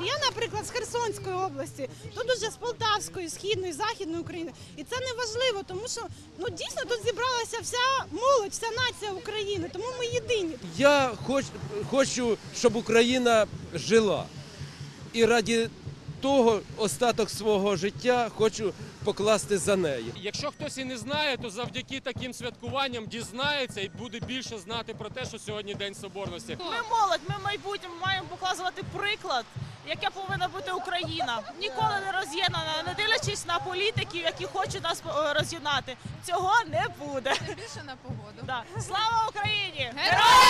Я, наприклад, з Херсонської області, тут дуже з Полтавської, східної, західної України, і це не важливо, тому що ну дійсно тут зібралася вся молодь, вся нація України. Тому ми єдині. Я хоч, хочу, щоб Україна жила і раді того остаток свого життя хочу покласти за неї. Якщо хтось і не знає, то завдяки таким святкуванням дізнається і буде більше знати про те, що сьогодні День Соборності. Ми молодь, ми в майбутньому маємо показувати приклад, яке повинна бути Україна. Ніколи не роз'єднана, не дивлячись на політиків, які хочуть нас е, роз'єднати. Цього не буде. Більше на погоду. Да. Слава Україні! Героям!